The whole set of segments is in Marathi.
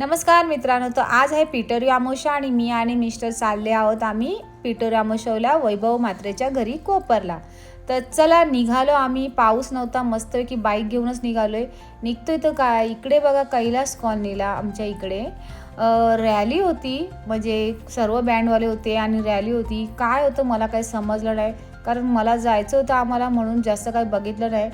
नमस्कार मित्रांनो तर आज आहे पीटर यामोशा आणि मी आणि मिस्टर चालले आहोत आम्ही पीटर यामोशाला वैभव मात्रेच्या घरी कोपरला. तर चला निघालो आम्ही. पाऊस नव्हता मस्तपैकी बाईक घेऊनच निघालोय. निघतोय तर काय इकडे बघा कैलास कॉलनीला आमच्या इकडे. रॅली होती म्हणजे सर्व बँडवाले होते आणि रॅली होती. काय होतं मला काही समजलं नाही कारण मला जायचं होतं आम्हाला म्हणून जास्त काही बघितलं नाही.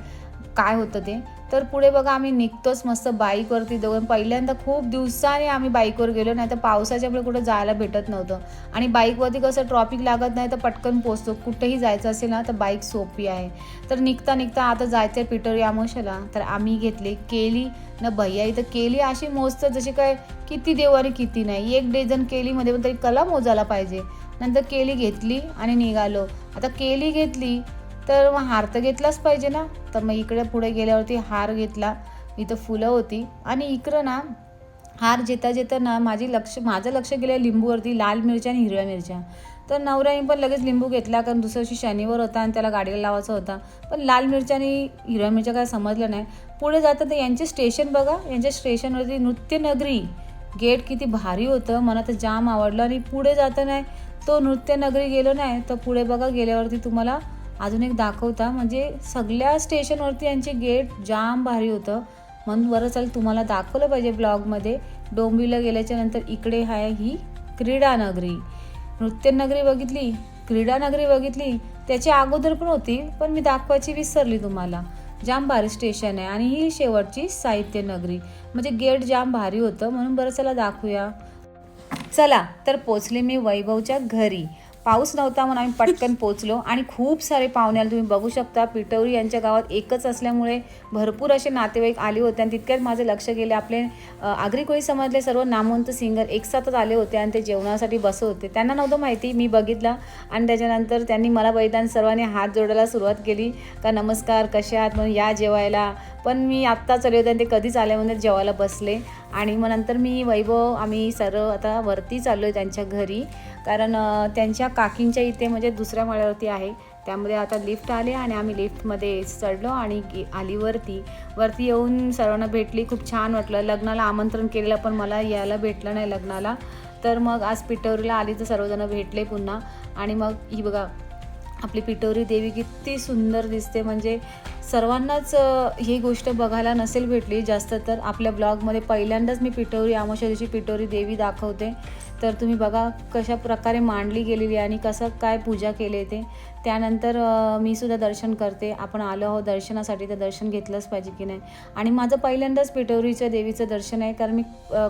काय होतं ते? तर पुढे बघा आम्ही निघतोच मस्त बाईकवरती दोघं. पहिल्यांदा खूप दिवसाने आम्ही बाईकवर गेलो नाही तर पावसाच्यामुळे कुठं जायला भेटत नव्हतं. आणि बाईकवरती कसं ट्रॉफिक लागत नाही तर पटकन पोचतो कुठेही जायचं असेल ना तर बाईक सोपी आहे. तर निघता निघता आता जायचं आहे पिटर यामोशाला तर आम्ही घेतले केली. ना भैया इथं केली अशी मोजतं जशी काय किती देऊ आणि किती नाही. एक डझन केलीमध्ये पण तरी कला मोजायला पाहिजे. नंतर केली घेतली आणि निघालो. आता केली घेतली तर मग हार तर घेतलाच पाहिजे ना. तर मग इकडे पुढे गेल्यावरती हार घेतला. इथं फुलं होती. आणि इकडं ना हार जेता जेता ना माझी लक्ष माझं लक्ष गेलं लिंबूवरती लाल मिरच्या आणि हिरव्या मिरच्या. तर नवऱ्याने पण लगेच लिंबू घेतला कारण दुसऱ्या दिवशी शनिवार होता आणि त्याला गाडीला लावायचा होता. पण लाल मिरच्या आणि हिरव्या मिरच्या काय समजलं नाही. पुढे जातं तर यांचे स्टेशन बघा. यांच्या स्टेशनवरती नृत्यनगरी. गेट किती भारी होतं. मला तर जाम आवडलं. आणि पुढे जातं नाही. तो नृत्यनगरी गेलो नाही. तर पुढे बघा गेल्यावरती तुम्हाला अजून एक दाखवता म्हणजे सगळ्या स्टेशनवरती यांचे गेट जाम भारी होतं. म्हणून बरं चालेल तुम्हाला दाखवलं पाहिजे ब्लॉगमध्ये. डोंबिवलीला गेल्याच्यानंतर इकडे आहे ही क्रीडानगरी नृत्यनगरी बघितली क्रीडानगरी बघितली त्याची अगोदर पण होती पण मी दाखवायची विसरली तुम्हाला. जाम भारी स्टेशन आहे आणि ही शेवटची साहित्य नगरी. म्हणजे गेट जाम भारी होतं म्हणून बरं चला दाखवूया. चला तर पोचले मी वैभवच्या घरी. पाऊस नव्हता म्हणून आम्ही पटकन पोचलो आणि खूप सारे पाहुण्याला तुम्ही बघू शकता पिटवरी यांच्या गावात एकच असल्यामुळे भरपूर असे नातेवाईक आले होते. आणि तितक्यात माझं लक्ष गेले. आपले आगरी कोळी समाजले सर्व नामवंत सिंगर एकसाथच आले होते आणि ते जेवणासाठी बसत होते. त्यांना नव्हतं माहिती मी बघितलं. आणि त्याच्यानंतर त्यांनी मला बघितलं आणि सर्वांनी हात जोडायला सुरुवात केली. का नमस्कार कशा आहात? म्हणून या जेवायला पण मी आत्ता चालले होते आणि ते कधीच आले जेवायला बसले. आणि मग नंतर मी वैभव आम्ही सर्व आता वरती चाललो आहे त्यांच्या घरी. कारण त्यांच्या काकींच्या इथे म्हणजे दुसऱ्या माळ्यावरती आहे. त्यामध्ये आता लिफ्ट आले आणि आम्ही लिफ्टमध्ये चढलो आणि आली वरती. वरती येऊन सर्वांना भेटली. खूप छान वाटलं. लग्नाला आमंत्रण केलेलं पण मला यायला भेटलं नाही लग्नाला. तर मग आज पिठोरीला आली तर सर्वजण भेटले पुन्हा. आणि मग ही बघा आपली पिठोरी देवी किती सुंदर दिसते. म्हणजे सर्वांनाच ही गोष्ट बघायला नसेल भेटली जास्त तर आपल्या ब्लॉगमध्ये पहिल्यांदाच मी पिठोरी आमोशरीची दिवशी पिठोरी देवी दाखवते. तर तुम्ही बघा कशा प्रकारे मांडली गेलेली आणि कसं काय पूजा केली ते. त्यानंतर मी सुद्धा दर्शन करते. आपण आलो आहोत दर्शनासाठी तर दर्शन घेतलंच पाहिजे की नाही. आणि माझं पहिल्यांदाच पिठोरीच्या देवीचं दर्शन आहे कारण मी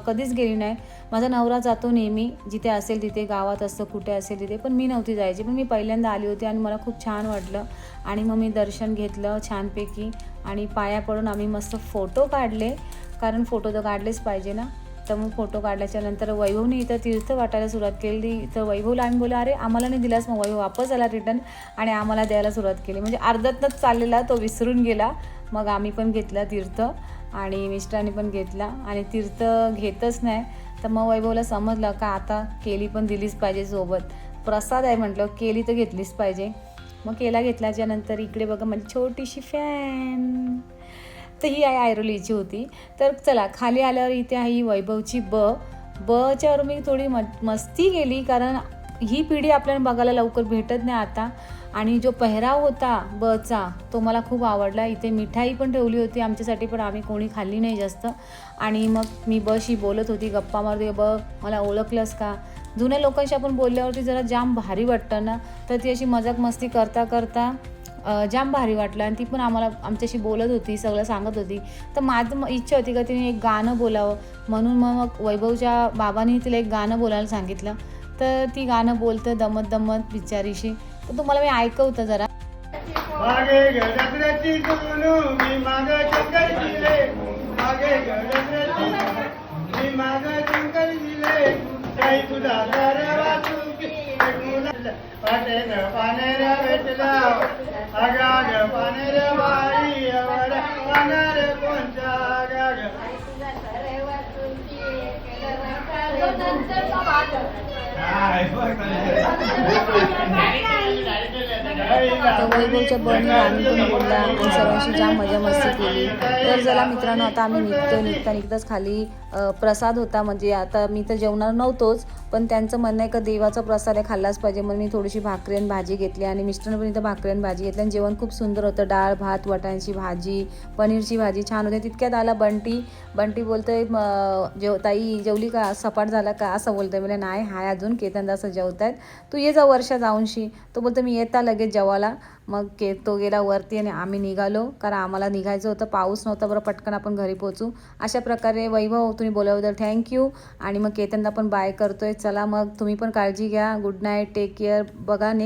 कधीच गेली नाही. माझा नवरा जातो नेहमी जिथे असेल तिथे गावात असतं कुठे असेल तिथे. पण मी नव्हती जायची. पण मी पहिल्यांदा आली होती आणि मला खूप छान वाटलं. आणि मग मी दर्शन घेतलं छानपैकी. आणि पाया पडून आम्ही मस्त फोटो काढले. कारण फोटो तर काढलेच पाहिजे ना. तर मग फोटो काढल्याच्या नंतर वैभवने इथं तीर्थ वाटायला सुरुवात केली. तर वैभवला आम्ही बोललो अरे आम्हाला नाही दिलास मग वैभव वापस आला रिटर्न आणि आम्हाला द्यायला सुरुवात केली. म्हणजे अर्ध्यातच चाललेला तो विसरून गेला. मग आम्ही पण घेतला तीर्थ. आणि मिस्टरांनी पण घेतला. आणि तीर्थ घेतच नाही. तर मग वैभवला समजलं का आता केली पण दिलीच पाहिजे सोबत. प्रसाद आहे म्हटलं केली तर घेतलीच पाहिजे. मग केला घेतल्याच्या नंतर इकडे बघा म्हणजे छोटीशी फॅन तर ही आहे आयरोलीची होती. तर चला खाली आल्यावर इथे आहे ही वैभवची ब. बच्यावर मी थोडी म मस्ती केली कारण ही पिढी आपल्याला बघायला लवकर भेटत नाही आता. आणि जो पेहराव होता बचा तो मला खूप आवडला. इथे मिठाई पण ठेवली होती आमच्यासाठी पण आम्ही कोणी खाल्ली नाही जास्त. आणि मग मी बशी बोलत होती गप्पा मारते ब मला ओळखलंस का? जुन्या लोकांशी आपण बोलल्यावरती जरा जाम भारी वाटतं ना? तर ती अशी मजाक मस्ती करता करता जाम भारी वाटलं. आणि ती पण आम्हाला आमच्याशी बोलत होती सगळं सांगत होती. तर माझं इच्छा होती का तिने एक गाणं बोलावं. म्हणून मग मग वैभवच्या बाबांनी तिला एक गाणं बोलायला सांगितलं. तर ती गाणं बोलतं दमत दमत बिचारीशी. तर तुम्हाला मी ऐकवतं जरा. मागे काही तुझा घर वाचू पाटेर पानेर भेटला आगाग पानेर वाई अवर पानार कोणच्या आगाग. काय बघ तर वैभवच्या बहिणी आम्ही पण बोलला आणि सर्वांशी जाम मजा मस्ती केली. तर चला मित्रांनो आता आम्ही निघतो निघता निघताच खाली प्रसाद होता म्हणजे आता मी तर जेवणार नव्हतोच पण त्यांचं म्हणणं आहे का देवाचा प्रसाद आहे खाल्लाच पाहिजे म्हणून मी थोडीशी भाकरी आणि भाजी घेतली आणि मिस्टरने पण इथं भाकरी आणि भाजी घेतली आणि जेवण खूप सुंदर होतं. डाळ भात वटांची भाजी पनीरची भाजी छान होती. तितक्यात आला बंटी. बंटी बोलतोय जेव ताई जेवली का? सपाट झाला का? असं बोलतोय. म्हणजे नाही हाय अजून केतनदा असं आहेत तू ये जा वर्षा जाऊनशी. तो बोलतो मी येता लगेच जेवायला. मग के तो गेला वरती आणि आम्ही निघालो. कारण आम्हाला निघायचं होतं. पाऊस नव्हता बरं पटकन आपण घरी पोहोचू. अशा प्रकारे वैभव तुम्ही बोलावल्याबद्दल थँक्यू आणि मग केतनला पण बाय करतोय. चला मग तुम्ही पण काळजी घ्या. गुड नाईट टेक केअर बघा नेक्स्ट